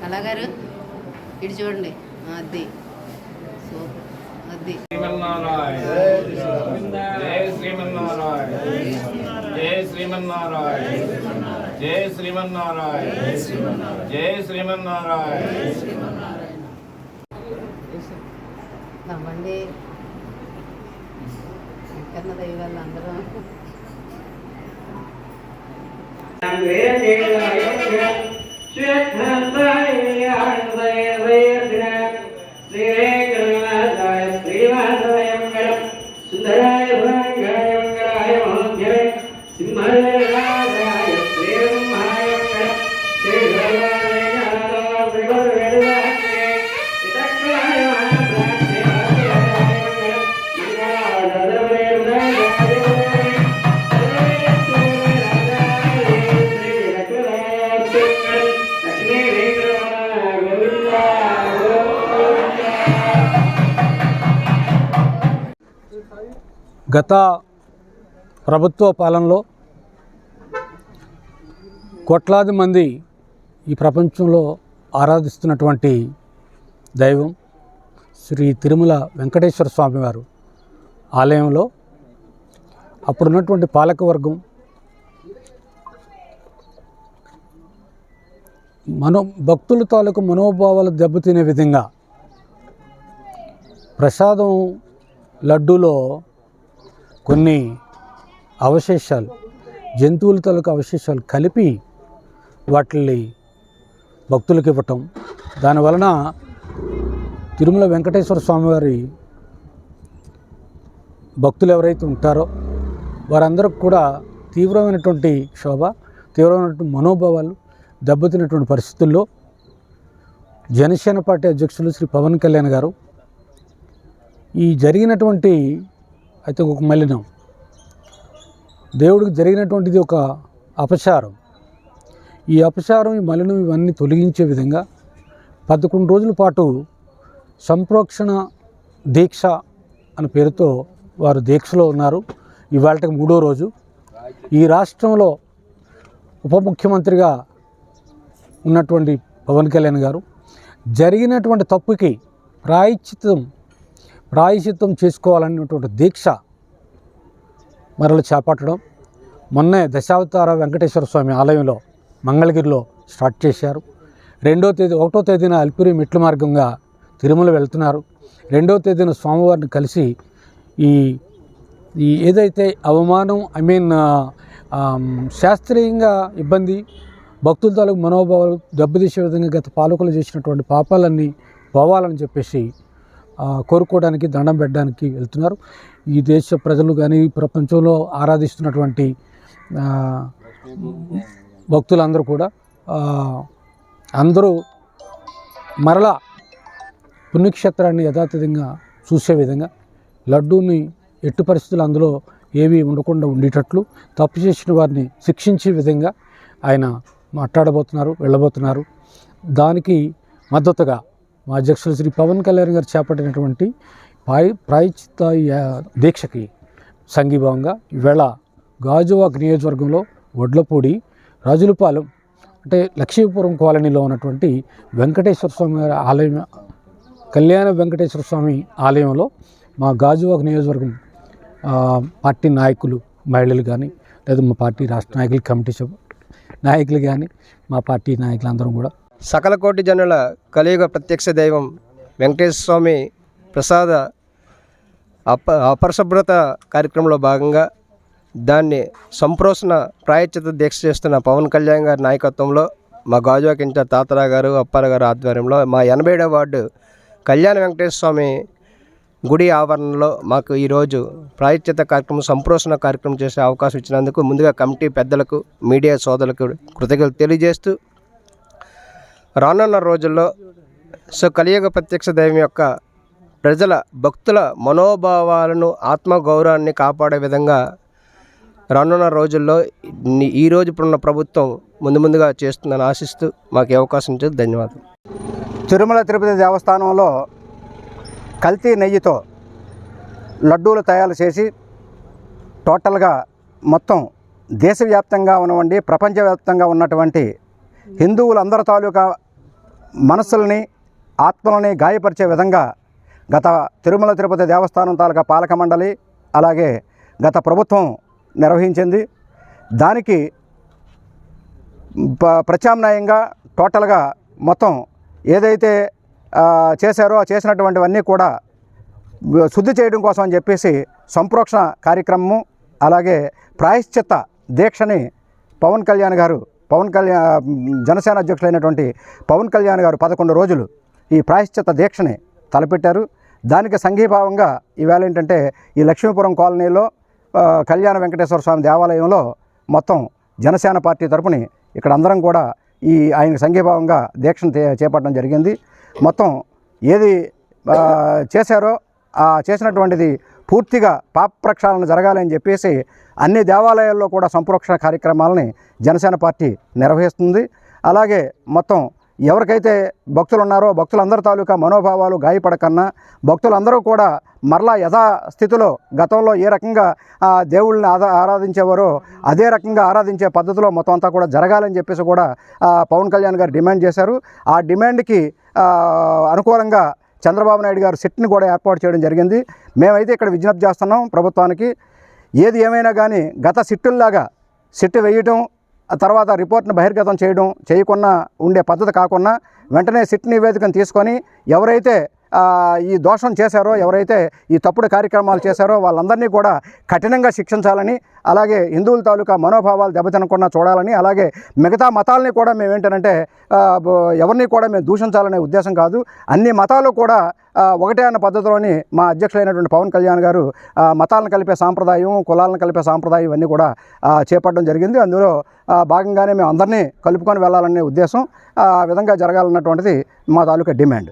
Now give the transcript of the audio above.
కళాగారు. ఇటు చూడండి. ఆ, అది. సూపర్. అది. శ్రీమన్నారాయణ జయ శ్రీమన్నారాయణ జయ శ్రీమన్నారాయణ జై శ్రీమన్నారాయణ జయ శ్రీమన్నారాయణ నవ్వండి ఎక్కన్న దైవాళ్ళు అందరూ గత ప్రభుత్వ పాలనలో కోట్లాది మంది ఈ ప్రపంచంలో ఆరాధిస్తున్నటువంటి దైవం శ్రీ తిరుమల వెంకటేశ్వర స్వామి వారు ఆలయంలో అప్పుడున్నటువంటి పాలకవర్గం మనో భక్తుల తాలూకు మనోభావాలు దెబ్బతినే విధంగా ప్రసాదం లడ్డూలో కొన్ని అవశేషాలు జంతువుల తాలూకు అవశేషాలు కలిపి వాటిని భక్తులకు ఇవ్వటం. దానివలన తిరుమల వెంకటేశ్వర స్వామివారి భక్తులు ఎవరైతే ఉంటారో వారందరికి కూడా తీవ్రమైనటువంటి క్షోభ తీవ్రమైనటువంటి మనోభావాలు దెబ్బతిన్నటువంటి పరిస్థితుల్లో జనసేన పార్టీ అధ్యక్షులు శ్రీ పవన్ కళ్యాణ్ గారు ఈ జరిగినటువంటి అయితే ఒక మలినం. దేవుడికి జరిగినటువంటిది ఒక అపచారం. ఈ అపచారం ఈ మలినం ఇవన్నీ తొలగించే విధంగా పదకొండు రోజుల పాటు సంప్రోక్షణ దీక్ష అనే పేరుతో వారు దీక్షలో ఉన్నారు. ఇవాళకి మూడో రోజు. ఈ రాష్ట్రంలో ఉప ముఖ్యమంత్రిగా ఉన్నటువంటి పవన్ కళ్యాణ్ గారు జరిగినటువంటి తప్పుకి ప్రాయశ్చిత్తం రాయిసిద్ధం చేసుకోవాలనేటువంటి దీక్ష మరలు చేపట్టడం. మొన్నే దశావతార వెంకటేశ్వర స్వామి ఆలయంలో మంగళగిరిలో స్టార్ట్ చేశారు. రెండో తేదీ ఒకటో తేదీన అల్పిరి మెట్ల మార్గంగా తిరుమల వెళ్తున్నారు. రెండో తేదీన స్వామివారిని కలిసి ఈ ఈ ఏదైతే అవమానం ఐ మీన్ శాస్త్రీయంగా ఇబ్బంది భక్తుల తాలూకు మనోభావాలు దెబ్బతీసే విధంగా గత పాలకులు చేసినటువంటి పాపాలన్నీ పోవాలని చెప్పేసి కోరుకోవడానికి దండం పెట్టడానికి వెళ్తున్నారు. ఈ దేశ ప్రజలు కానీ ఈ ప్రపంచంలో ఆరాధిస్తున్నటువంటి భక్తులందరూ కూడా అందరూ మరలా పుణ్యక్షేత్రాన్ని యథాతథంగా చూసే విధంగా లడ్డూని ఎట్టి పరిస్థితులు అందులో ఏవి ఉండకుండా ఉండేటట్లు తప్పు చేసిన వారిని శిక్షించే విధంగా ఆయన మాట్లాడబోతున్నారు వెళ్ళబోతున్నారు. దానికి మద్దతుగా మా అధ్యక్షులు శ్రీ పవన్ కళ్యాణ్ గారు చేపట్టినటువంటి ప్రాయ ప్రాయచిత్త యా- దీక్షకి సంఘీభావంగా ఈవేళ గాజువాక్ నియోజకవర్గంలో వడ్లపూడి రాజులపాలెం అంటే లక్ష్మీపురం కాలనీలో ఉన్నటువంటి వెంకటేశ్వర స్వామి గారి ఆలయం కళ్యాణ వెంకటేశ్వర స్వామి ఆలయంలో మా గాజువాక్ నియోజకవర్గం పార్టీ నాయకులు మహిళలు కానీ లేదా మా పార్టీ రాష్ట్ర నాయకులు కమిటీ నాయకులు కానీ మా పార్టీ నాయకులందరం కూడా సకల కోటి జనుల కలియుగ ప్రత్యక్ష దైవం వెంకటేశ్వర స్వామి ప్రసాద అప అపరిశుభ్రత కార్యక్రమంలో భాగంగా దాన్ని సంప్రోషణ ప్రాయచిత దీక్ష చేస్తున్న పవన్ కళ్యాణ్ గారి నాయకత్వంలో మా గాజువాక ఇన్ఛార్జ్ తాతరా గారు అప్పార గారు ఆధ్వర్యంలో మా ఎనభై ఏడవ వార్డు కళ్యాణ వెంకటేశ్వర స్వామి గుడి ఆవరణలో మాకు ఈరోజు ప్రాయచిత కార్యక్రమం సంప్రోషణ కార్యక్రమం చేసే అవకాశం ఇచ్చినందుకు ముందుగా కమిటీ పెద్దలకు మీడియా సోదరులకు కృతజ్ఞతలు తెలియజేస్తూ రానున్న రోజుల్లో సో కలియుగ ప్రత్యక్ష దైవం యొక్క ప్రజల భక్తుల మనోభావాలను ఆత్మగౌరవాన్ని కాపాడే విధంగా రానున్న రోజుల్లో ఈ- రోజు ఇప్పుడున్న ప్రభుత్వం ముందు ముందుగా చేస్తుందని ఆశిస్తూ మాకు అవకాశం ఇచ్చేది ధన్యవాదాలు. తిరుమల తిరుపతి దేవస్థానంలో కల్తీ నెయ్యితో లడ్డూలు తయారు చేసి టోటల్గా మొత్తం దేశవ్యాప్తంగా ఉన్నవండి ప్రపంచవ్యాప్తంగా ఉన్నటువంటి హిందువులందరి తాలూకా మనస్సులని ఆత్మలని గాయపరిచే విధంగా గత తిరుమల తిరుపతి దేవస్థానం తాలూకా పాలక మండలి అలాగే గత ప్రభుత్వం నిర్వహించింది. దానికి ప్రత్యామ్నాయంగా టోటల్గా మొత్తం ఏదైతే చేశారో చేసినటువంటివన్నీ కూడా శుద్ధి చేయడం కోసం అని చెప్పేసి సంప్రోక్షణ కార్యక్రమము అలాగే ప్రాయశ్చిత్త దీక్షని పవన్ కళ్యాణ్ గారు పవన్ కళ్యాణ్ జనసేన అధ్యక్షులైనటువంటి పవన్ కళ్యాణ్ గారు పదకొండు రోజులు ఈ ప్రాయశ్చిత దీక్షని తలపెట్టారు. దానికి సంఘీభావంగా ఈవేళ ఏంటంటే ఈ లక్ష్మీపురం కాలనీలో కళ్యాణ వెంకటేశ్వర స్వామి దేవాలయంలో మొత్తం జనసేన పార్టీ తరపుని ఇక్కడ అందరం కూడా ఈ ఆయన సంఘీభావంగా దీక్షను చేపట్టడం జరిగింది. మొత్తం ఏది చేశారో ఆ చేసినటువంటిది పూర్తిగా పాప ప్రక్షాళన జరగాలని చెప్పేసి అన్ని దేవాలయాల్లో కూడా సంప్రోక్షణ కార్యక్రమాలని జనసేన పార్టీ నిర్వహిస్తుంది. అలాగే మొత్తం ఎవరికైతే భక్తులు ఉన్నారో భక్తులందరి తాలూకా మనోభావాలు గాయపడకన్నా భక్తులందరూ కూడా మరలా యథాస్థితిలో గతంలో ఏ రకంగా ఆ దేవుళ్ళని ఆదా ఆరాధించేవారో అదే రకంగా ఆరాధించే పద్ధతిలో మొత్తం అంతా కూడా జరగాలని చెప్పేసి కూడా పవన్ కళ్యాణ్ గారు డిమాండ్ చేశారు. ఆ డిమాండ్కి అనుకూలంగా చంద్రబాబు నాయుడు గారు సిట్ని కూడా ఏర్పాటు చేయడం జరిగింది. మేమైతే ఇక్కడ విజ్ఞప్తి చేస్తున్నాం ప్రభుత్వానికి. ఏది ఏమైనా కానీ గత సిట్టుల్లాగా సిట్టు వేయటం ఆ తర్వాత రిపోర్ట్ని బహిర్గతం చేయడం చేయకుండా ఉండే పద్ధతి కాకుండా వెంటనే సిట్ నివేదికను తీసుకొని ఎవరైతే ఈ దోషం చేశారో ఎవరైతే ఈ తప్పుడు కార్యక్రమాలు చేశారో వాళ్ళందరినీ కూడా కఠినంగా శిక్షించాలని అలాగే హిందువుల తాలూకా మనోభావాలు దెబ్బతినకుండా చూడాలని అలాగే మిగతా మతాలని కూడా మేము ఏంటంటే ఎవరిని కూడా మేము దూషించాలనే ఉద్దేశం కాదు. అన్ని మతాలు కూడా ఒకటే అన్న పద్ధతిలోని మా అధ్యక్షులైనటువంటి పవన్ కళ్యాణ్ గారు మతాలను కలిపే సాంప్రదాయం కులాలను కలిపే సాంప్రదాయం ఇవన్నీ కూడా చేపట్టడం జరిగింది. అందులో భాగంగానే మేము అందరినీ కలుపుకొని వెళ్ళాలనే ఉద్దేశం ఆ విధంగా జరగాలన్నటువంటిది మా తాలూకా డిమాండ్.